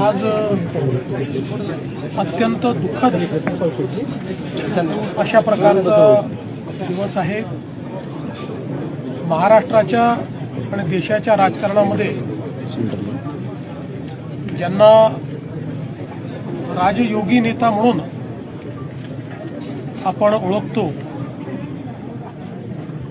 आज अत्यंत दुःखद अशा प्रकारचा दिवस आहे. महाराष्ट्राच्या आणि देशाच्या राजकारणामध्ये ज्यांना राजयोगी नेता म्हणून आपण ओळखतो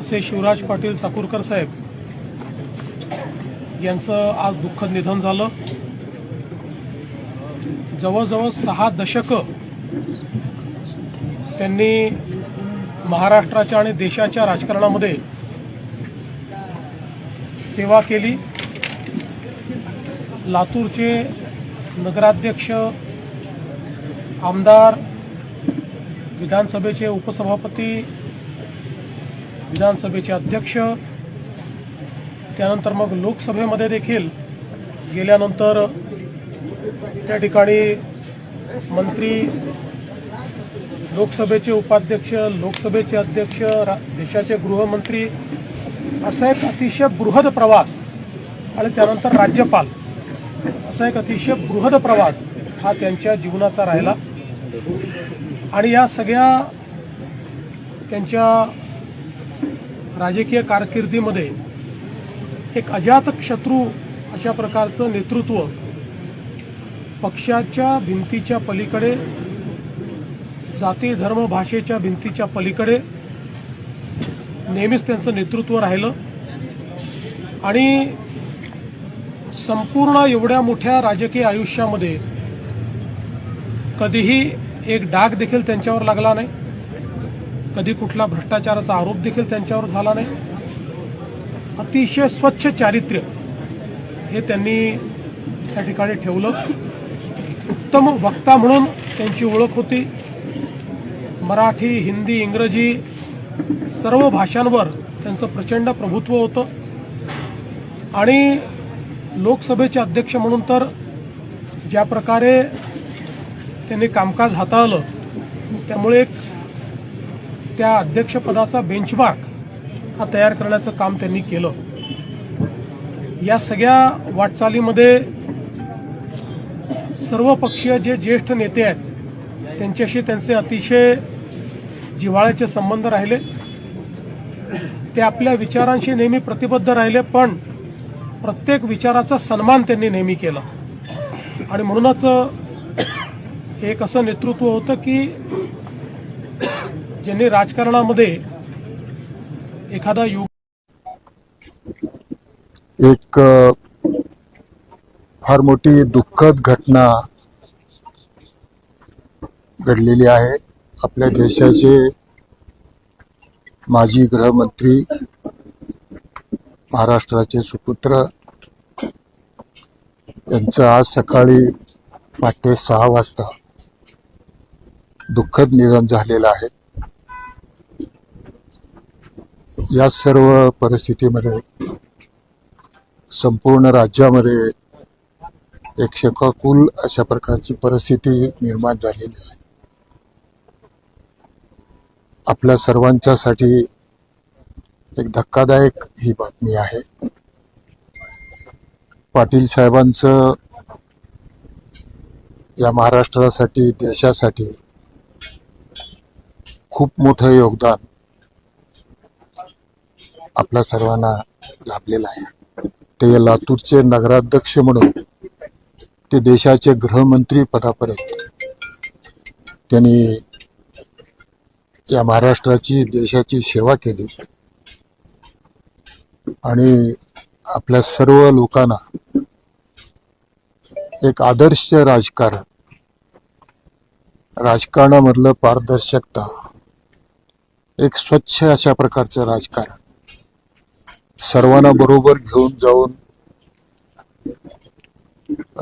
असे शिवराज पाटील चाकूरकर साहेब यांचं आज दुःखद निधन झालं. जवळजवळ सहा दशकं त्यांनी महाराष्ट्राच्या आणि देशाच्या राजकारणामध्ये सेवा केली. लातूरचे नगराध्यक्ष आमदार विधानसभेचे उपसभापती विधानसभेचे अध्यक्ष त्यानंतर मग लोकसभेमध्ये देखील गेल्यानंतर त्या ठिकाणी मंत्री लोकसभेचे उपाध्यक्ष लोकसभेचे अध्यक्ष रा- देशाचे गृहमंत्री असा एक अतिशय बृहद प्रवास आणि त्यानंतर राज्यपाल असा एक अतिशय बृहद प्रवास हा त्यांच्या जीवनाचा राहिला. आणि या सगळ्या त्यांच्या राजकीय कारकिर्दीमध्ये एक अजात शत्रू अशा प्रकारचं नेतृत्व पक्षाच्या भिंतीच्या पलीकडे जाती धर्म भाषेच्या भिंतीच्या पलीकडे नेहमीच त्यांचं नेतृत्व राहिलं. आणि संपूर्ण एवढ्या मोठ्या राजकीय आयुष्यामध्ये कधीही एक डाग देखील त्यांच्यावर लागला नाही. कधी कुठला भ्रष्टाचाराचा आरोप देखील त्यांच्यावर झाला नाही. अतिशय स्वच्छ चारित्र्य हे त्यांनी त्या ठिकाणी ठेवलं. उत्तम वक्ता म्हणून त्यांची ओळख होती. मराठी हिंदी इंग्रजी सर्व भाषांवर त्यांचं प्रचंड प्रभुत्व होतं. आणि लोकसभेचे अध्यक्ष म्हणून तर ज्या प्रकारे त्यांनी कामकाज हाताळलं त्यामुळे एक त्या अध्यक्षपदाचा बेंचमार्क हा तयार करण्याचं काम त्यांनी केलं. या सगळ्या वाटचालीमध्ये सर्व पक्षीय जे ज्येष्ठ नेते आहेत त्यांच्याशी त्यांचे अतिशय जिव्हाळ्याचे संबंध राहिले. ते आपल्या विचारांशी नेहमी प्रतिबद्ध राहिले पण प्रत्येक विचाराचा सन्मान त्यांनी नेहमी केला. आणि म्हणूनच एक असं नेतृत्व होतं की ज्यांनी राजकारणामध्ये एखादा युग एक फार मोठी दुःखद घटना घडलेली आहे. आपल्या देशाचे माजी गृहमंत्री महाराष्ट्राचे सुपुत्र यांचं आज सकाळी पहाटे सहा वाजता दुःखद निधन झालेलं आहे. या सर्व परिस्थितीमध्ये संपूर्ण राज्यामध्ये एक शकाकुल अशा प्रकारची परिस्थिती निर्माण झालेली आहे. आपल्या सर्वांच्यासाठी एक धक्कादायक ही बातमी आहे. पाटील साहेबांचं या महाराष्ट्रासाठी देशासाठी खूप मोठं योगदान आपल्या सर्वांना लाभलेलं आहे. ते लातूरचे नगराध्यक्ष म्हणून ते देशाचे गृहमंत्री पदापर्यंत. त्यांनी या महाराष्ट्राची देशाची सेवा केली. आणि आपल्या सर्व लोकांना एक आदर्श राजकारण राजकारणामधलं पारदर्शकता एक स्वच्छ अशा प्रकारचं राजकारण सर्वांना बरोबर घेऊन जाऊन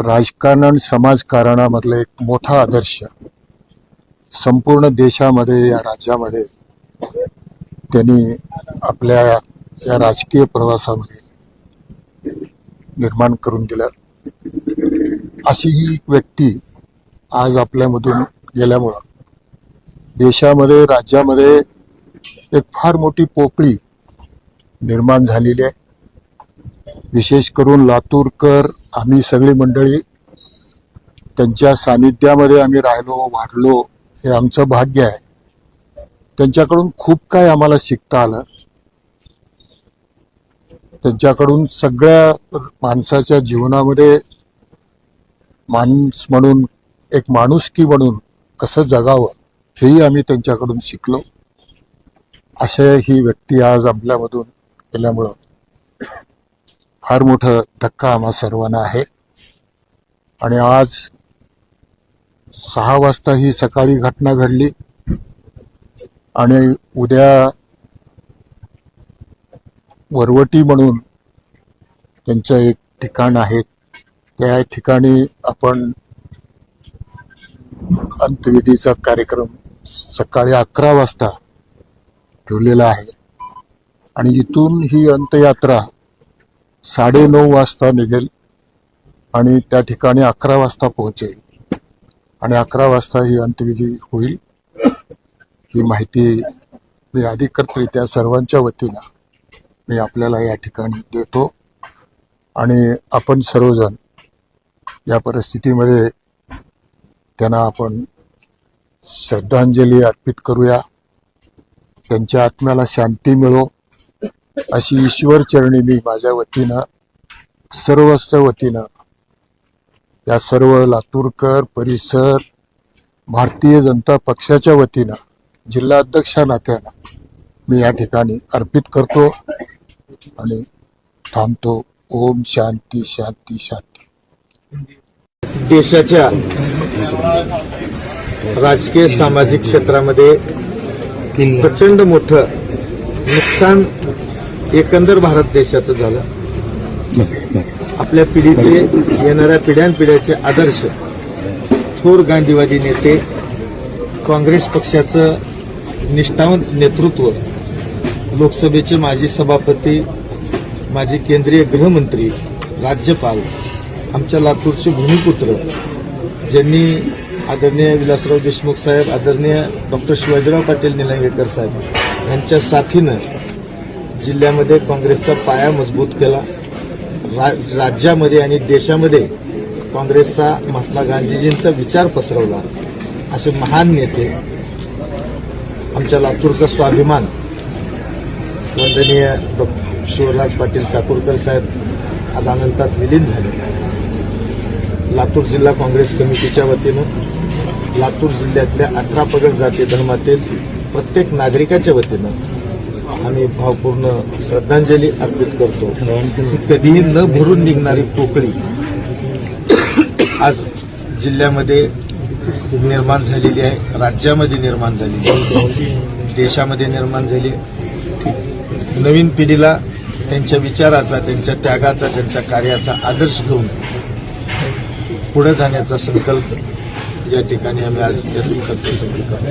राजकारण आणि समाजकारणामधलं एक मोठा आदर्श संपूर्ण देशामध्ये या राज्यामध्ये त्यांनी आपल्या या राजकीय प्रवासामध्ये निर्माण करून दिलं. अशी ही एक व्यक्ती आज आपल्यामधून गेल्यामुळं देशामध्ये राज्यामध्ये एक फार मोठी पोकळी निर्माण झालेली आहे. विशेष करून लातूरकर आम्ही सगळी मंडळी त्यांच्या सानिध्यामध्ये आम्ही राहिलो वाढलो हे आमचं भाग्य आहे. त्यांच्याकडून खूप काय आम्हाला शिकता आलं. त्यांच्याकडून सगळ्या माणसाच्या जीवनामध्ये माणूस म्हणून एक माणुसकी म्हणून कसं जगावं हेही आम्ही त्यांच्याकडून शिकलो. अशा ही व्यक्ती आज आपल्यामधून गेल्यामुळं. फार मोठं धक्का आम्हा सर्वांना आहे. आणि आज सहा वाजता ही सकाळी घटना घडली. आणि उद्या वरवटी म्हणून त्यांचं एक ठिकाण आहे. त्या ठिकाणी आपण अंत्यविधीचा कार्यक्रम सकाळी अकरा वाजता ठेवलेला आहे. आणि इथून ही अंत्ययात्रा साडेनऊ वाजता निघेल आणि त्या ठिकाणी अकरा वाजता पोहोचेल. आणि अकरा वाजता ही अंत्यविधी होईल. ही माहिती मी अधिकृतरित्या सर्वांच्या वतीनं मी आपल्याला या ठिकाणी देतो. आणि आपण सर्वजण या परिस्थितीमध्ये त्यांना आपण श्रद्धांजली अर्पित करूया. त्यांच्या आत्म्याला शांती मिळो. अशी ईश्वर चरणी मी माझ्या वतीनं सर्वस्व वतीनं या सर्व लातूरकर परिसर भारतीय जनता पक्षाच्या वतीनं जिल्हाध्यक्षा नात्यानं मी या ठिकाणी अर्पित करतो आणि थांबतो. ओम शांती शांती शांती. देशाच्या राजकीय सामाजिक क्षेत्रामध्ये प्रचंड मोठं नुकसान एकंदर भारत देशाचं झालं. आपल्या पिढीचे येणाऱ्या पिढ्यानपिढ्याचे आदर्श. थोर गांधीवादी नेते काँग्रेस पक्षाचं निष्ठावंत नेतृत्व. लोकसभेचे माजी सभापती माजी केंद्रीय गृहमंत्री राज्यपाल आमच्या लातूरचे भूमिपुत्र ज्यांनी आदरणीय विलासराव देशमुख साहेब आदरणीय डॉक्टर शिवाजीराव पाटील निलंगेकर साहेब यांच्या साथीनं जिल्ह्यामध्ये काँग्रेसचा पाया मजबूत केला. रा- राज्यामध्ये आणि देशामध्ये काँग्रेसचा महात्मा गांधीजींचा विचार पसरवला. असे महान नेते आमच्या लातूरचा स्वाभिमान वंदनीय शिवराज पाटील चाकूरकर साहेब आज अनंतात विलीन झाले. लातूर जिल्हा काँग्रेस कमिटीच्या वतीनं लातूर जिल्ह्यातल्या अठरा पगड जाती धर्मातील प्रत्येक नागरिकाच्या वतीनं आम्ही भावपूर्ण श्रद्धांजली अर्पित करतो. कधीही न भरून निघणारी पोकळी आज जिल्ह्यामध्ये निर्माण झालेली आहे राज्यामध्ये निर्माण झालेली आहे देशामध्ये निर्माण झाली आहे. नवीन पिढीला त्यांच्या विचाराचा त्यांच्या त्यागाचा त्यांच्या कार्याचा आदर्श घेऊन पुढे जाण्याचा संकल्प या ठिकाणी आम्ही आज यातून करतो. करतो